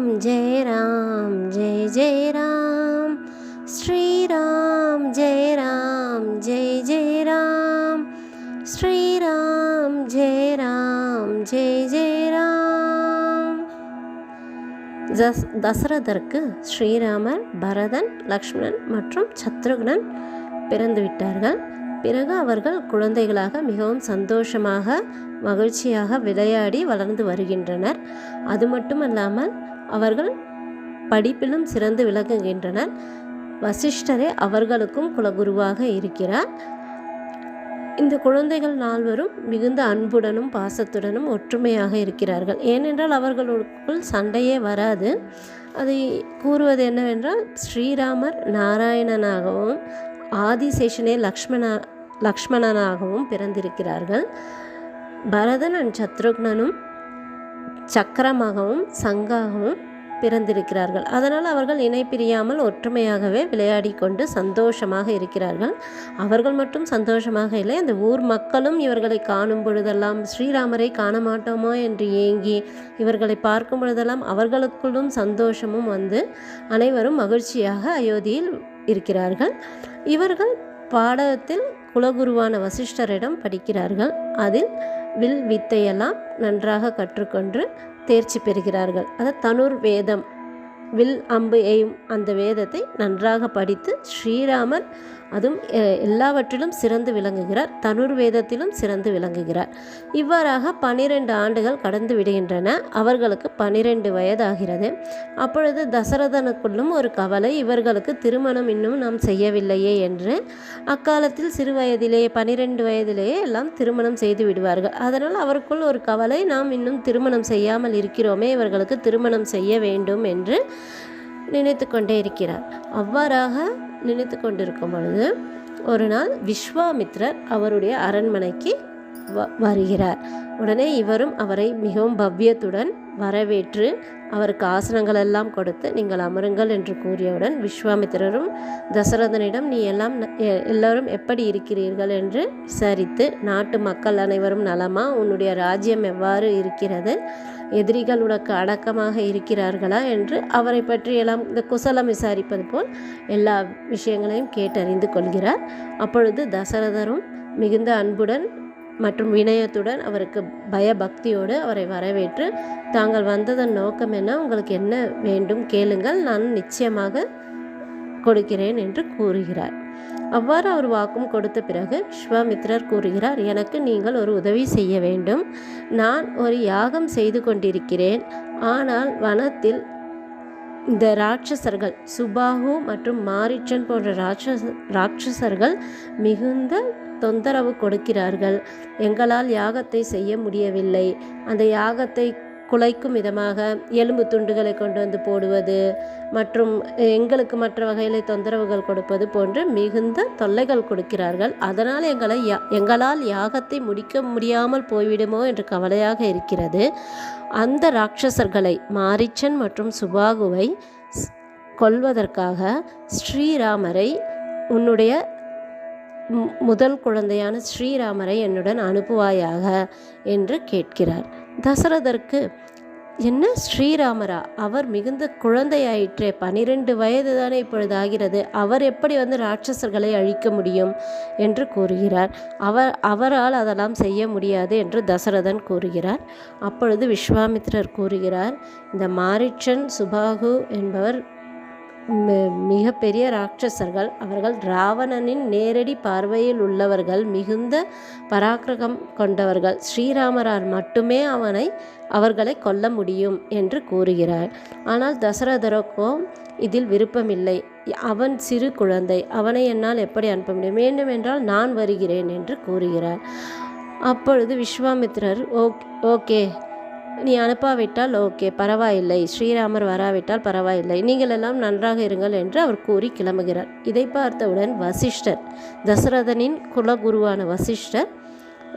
ராம் ஜெய ராம் ஜெய ஜெய ராம் ஸ்ரீராம் ஜெய ராம் ஜெய ஜெய ராம் ஸ்ரீராம் ஜெய ராம் ஜெய ஜெய ராம் தஸ் தசரதருக்கு ஸ்ரீராமர் பரதன் லக்ஷ்மணன் மற்றும் சத்ருக்னன் பிறந்து விட்டார்கள் பிறகு அவர்கள் குழந்தைகளாக மிகவும் சந்தோஷமாக மகிழ்ச்சியாக விளையாடி வளர்ந்து வருகின்றனர். அது மட்டுமல்லாமல் அவர்கள் படிப்பிலும் சிறந்து விளங்குகின்றனர். வசிஷ்டரே அவர்களுக்கும் குலகுருவாக இருக்கிறார். இந்த குழந்தைகள் நால்வரும் மிகுந்த அன்புடனும் பாசத்துடனும் ஒற்றுமையாக இருக்கிறார்கள். ஏனென்றால் அவர்களுக்குள் சண்டையே வராது. அதை கூறுவது என்னவென்றால் ஸ்ரீராமர் நாராயணனாகவும் ஆதிசேஷனே லக்ஷ்மண லக்ஷ்மணனாகவும் பிறந்திருக்கிறார்கள். பரதன் அண்ட் சத்ருக்னனும் சக்கரமாகவும் சங்காகவும் பிறந்திருக்கிறார்கள். அதனால் அவர்கள் இணை பிரியாமல் ஒற்றுமையாகவே விளையாடி கொண்டு சந்தோஷமாக இருக்கிறார்கள். அவர்கள் மட்டும் சந்தோஷமாக இல்லை அந்த ஊர் மக்களும் இவர்களை காணும் பொழுதெல்லாம் ஸ்ரீராமரை காண மாட்டோமோ என்று ஏங்கி இவர்களை பார்க்கும் பொழுதெல்லாம் அவர்களுக்குள்ளும் சந்தோஷமும் வந்து அனைவரும் மகிழ்ச்சியாக அயோத்தியில் இருக்கிறார்கள். இவர்கள் பாடத்தில் குலகுருவான வசிஷ்டரிடம் படிக்கிறார்கள். அதில் வில் வித்தையெல்லாம் நன்றாக கற்றுக்கொண்டு தேர்ச்சி பெறுகிறார்கள். அது தனுர் வேதம் வில் அம்பு எய்யும் அந்த வேதத்தை நன்றாக படித்து ஸ்ரீராமர் அதுவும் எ- எல்லாவற்றிலும் சிறந்து விளங்குகிறார். தனுர் வேதத்திலும் சிறந்து விளங்குகிறார். இவ்வாறாக பனிரெண்டு ஆண்டுகள் கடந்து விடுகின்றன. அவர்களுக்கு பனிரெண்டு வயதாகிறது. அப்பொழுது தசரதனுக்குள்ளும் ஒரு கவலை இவர்களுக்கு திருமணம் இன்னும் நாம் செய்யவில்லையே என்று. அக்காலத்தில் சிறு வயதிலேயே பனிரெண்டு வயதிலேயே எல்லாம் திருமணம் செய்து விடுவார்கள். அதனால் அவருக்குள் ஒரு கவலை நாம் இன்னும் திருமணம் செய்யாமல் இருக்கிறோமே இவர்களுக்கு திருமணம் செய்ய வேண்டும் என்று நினைத்து கொண்டே இருக்கிறார். அவ்வாறாக நினைத்து கொண்டிருக்கும் பொழுது ஒரு நாள் விஸ்வாமித்ரர் அவருடைய அரண்மனைக்கு வ வருகிறார். உடனே இவரும் அவரை மிகவும் பவ்யத்துடன் வரவேற்று அவருக்கு ஆசனங்கள் எல்லாம் கொடுத்து நீங்கள் அமருங்கள் என்று கூறியவுடன் விஸ்வாமித்திரரும் தசரதனிடம் நீ எல்லாம் எல்லோரும் எப்படி இருக்கிறீர்கள்? என்று விசாரித்து நாட்டு மக்கள் அனைவரும் நலமா? உன்னுடைய ராஜ்யம் எவ்வாறு இருக்கிறது? எதிரிகள் உனக்கு அடக்கமாக இருக்கிறார்களா என்று அவரை பற்றியெல்லாம் இந்த குசலம் விசாரிப்பது போல் எல்லா விஷயங்களையும் கேட்டறிந்து கொள்கிறார். அப்பொழுது தசரதரும் மிகுந்த அன்புடன் மற்றும் வினயத்துடன் அவருக்கு பயபக்தியோடு அவரை வரவேற்று தாங்கள் வந்ததன் நோக்கம் என்ன? உங்களுக்கு என்ன வேண்டும்? கேளுங்கள். நான் நிச்சயமாக கொடுக்கிறேன் என்று கூறுகிறார். அவ்வாறு அவர் வாக்கும் கொடுத்த பிறகு விஸ்வாமித்ரர் கூறுகிறார் எனக்கு நீங்கள் ஒரு உதவி செய்ய வேண்டும். நான் ஒரு யாகம் செய்து கொண்டிருக்கிறேன். ஆனால் வனத்தில் இந்த ராட்சசர்கள் சுபாகு மற்றும் மாரிச்சன் போன்ற ராட்சச ராட்சசர்கள் மிகுந்த தொந்தரவு கொடுக்கிறார்கள். எங்களால் யாகத்தை செய்ய முடியவில்லை. அந்த யாகத்தை குலைக்கும் விதமாக எலும்பு துண்டுகளை கொண்டு வந்து போடுவது மற்றும் எங்களுக்கு மற்ற வகையில் தொந்தரவுகள் கொடுப்பது போன்று மிகுந்த தொல்லைகள் கொடுக்கிறார்கள். அதனால் எங்களை யா- எங்களால் யாகத்தை முடிக்க முடியாமல் போய்விடுமோ என்று கவலையாக இருக்கிறது. அந்த ராட்சசர்களை மாரிச்சன் மற்றும் சுபாகுவை கொல்வதற்காக ஸ்ரீராமரை உன்னுடைய மு- முதல் குழந்தையான ஸ்ரீராமரை என்னுடன் அனுப்புவாயாக என்று கேட்கிறார். தசரதற்கு என்ன ஸ்ரீராமரா அவர் மிகுந்த குழந்தையாயிற்றே பனிரெண்டு வயது தானே இப்பொழுது ஆகிறது அவர் எப்படி வந்து ராட்சசர்களை அழிக்க முடியும்? என்று கூறுகிறார். அவர் அவரால் அதெல்லாம் செய்ய முடியாது என்று தசரதன் கூறுகிறார். அப்பொழுது விஸ்வாமித்ரர் கூறுகிறார் இந்த மாரிச்சன் சுபாகு என்பவர் மிகப்பெரிய ராட்சசர்கள். அவர்கள் ராவணனின் நேரடி பார்வையில் உள்ளவர்கள் மிகுந்த பராக்கிரகம் கொண்டவர்கள். ஸ்ரீராமரால் மட்டுமே அவனை அவர்களை கொல்ல முடியும் என்று கூறுகிறார். ஆனால் தசரதருக்கோ இதில் விருப்பமில்லை. அவன் சிறு குழந்தை. அவனை என்னால் எப்படி அனுப்ப முடியும்? வேண்டுமென்றால் நான் வருகிறேன் என்று கூறுகிறார். அப்பொழுது விஸ்வாமித்திரர் ஓக் ஓகே. நீ அனுப்பாவிட்டால் ஓகே பரவாயில்லை. ஸ்ரீராமர் வராவிட்டால் பரவாயில்லை. நீங்களெல்லாம் நன்றாக இருங்கள் என்று அவர் கூறி கிளம்புகிறார். இதை பார்த்தவுடன் வசிஷ்டர் தசரதனின் குலகுருவான வசிஷ்டர்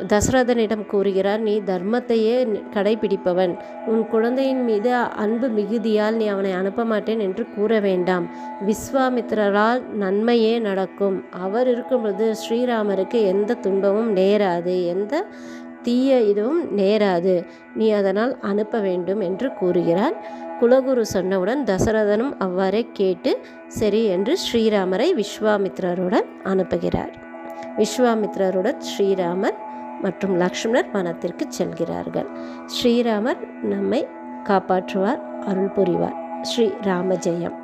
தசரதனிடம் கூறுகிறார் நீ தர்மத்தையே கடைபிடிப்பவன். உன் குழந்தையின் மீது அன்பு மிகுதியால் நீ அவனை அனுப்ப மாட்டேன் என்று கூற வேண்டாம். விஸ்வாமித்திரரால் நன்மையே நடக்கும். அவர் இருக்கும்பொழுது ஸ்ரீராமருக்கு எந்த துன்பமும் நேராது. எந்த தீய இதுவும் நேராது. நீ அதனால் அனுப்ப வேண்டும் என்று கூறுகிறார். குலகுரு சொன்னவுடன் தசரதனும் அவ்வாறே கேட்டு சரி என்று ஸ்ரீராமரை விஸ்வாமித்ரருடன் அனுப்புகிறார். விஸ்வாமித்ரருடன் ஸ்ரீராமர் மற்றும் லக்ஷ்மணர் வனத்திற்கு செல்கிறார்கள். ஸ்ரீராமர் நம்மை காப்பாற்றுவார் அருள் புரிவார். ஸ்ரீ ராமஜெயம்